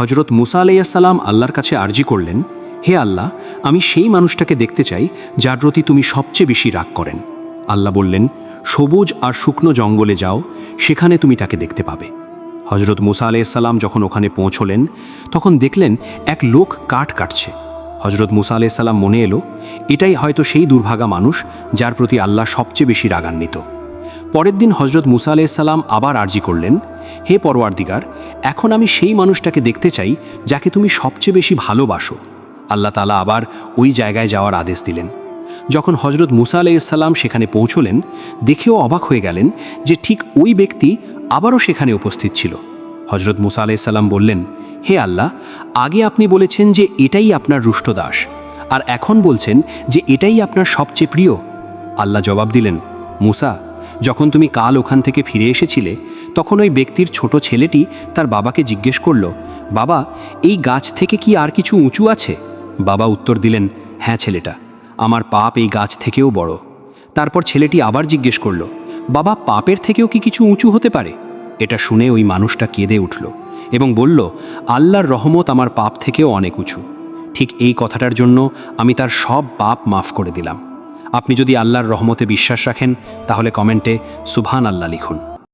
হজরত মুসা আলাইসাল্লাম আল্লাহর কাছে আর্জি করলেন, হে আল্লাহ, আমি সেই মানুষটাকে দেখতে চাই যার প্রতি তুমি সবচেয়ে বেশি রাগ করেন। আল্লাহ বললেন, সবুজ আর শুকনো জঙ্গলে যাও, সেখানে তুমি তাকে দেখতে পাবে। হজরত মুসা আলাইসাল্লাম যখন ওখানে পৌঁছলেন, তখন দেখলেন এক লোক কাঠ কাটছে। হজরত মুসা আলাইসাল্লাম মনে এলো, এটাই হয়তো সেই দুর্ভাগা মানুষ যার প্রতি আল্লাহ সবচেয়ে বেশি রাগান্বিত। পরের দিন হজরত মুসা আলাইসাল্লাম আবার আর্জি করলেন, হে পরওয়ারদিগার, এখন আমি সেই মানুষটাকে দেখতে চাই যাকে তুমি সবচেয়ে বেশি ভালোবাসো। আল্লাহ তালা আবার ওই জায়গায় যাওয়ার আদেশ দিলেন। যখন হজরত মুসা আলাইসাল্লাম সেখানে পৌঁছলেন, দেখেও অবাক হয়ে গেলেন যে ঠিক ওই ব্যক্তি আবারও সেখানে উপস্থিত ছিল। হজরত মুসা আলাইসাল্লাম বললেন, হে আল্লাহ, আগে আপনি বলেছেন যে এটাই আপনার রুষ্ট দাস, আর এখন বলছেন যে এটাই আপনার সবচেয়ে প্রিয়। আল্লাহ জবাব দিলেন, মুসা যখন তুমি কাল ওখান থেকে ফিরে এসেছিলে, তখন ওই ব্যক্তির ছোট ছেলেটি তার বাবাকে জিজ্ঞেস করল, বাবা, এই গাছ থেকে কি আর কিছু উঁচু আছে? বাবা উত্তর দিলেন হ্যাঁ ছেলেটা, আমার পাপ এই গাছ থেকেও বড়। তারপর ছেলেটি আবার জিজ্ঞেস করল, বাবা, পাপের থেকেও কি কিছু উঁচু হতে পারে? এটা শুনে ওই মানুষটা কেঁদে উঠল এবং বলল, আল্লাহর রহমত আমার পাপ থেকেও অনেক উঁচু। ঠিক এই কথাটার জন্য আমি তার সব পাপ মাফ করে দিলাম। আপনি যদি আল্লাহর রহমতে বিশ্বাস রাখেন তাহলে কমেন্টে সুবহান আল্লাহ লিখুন।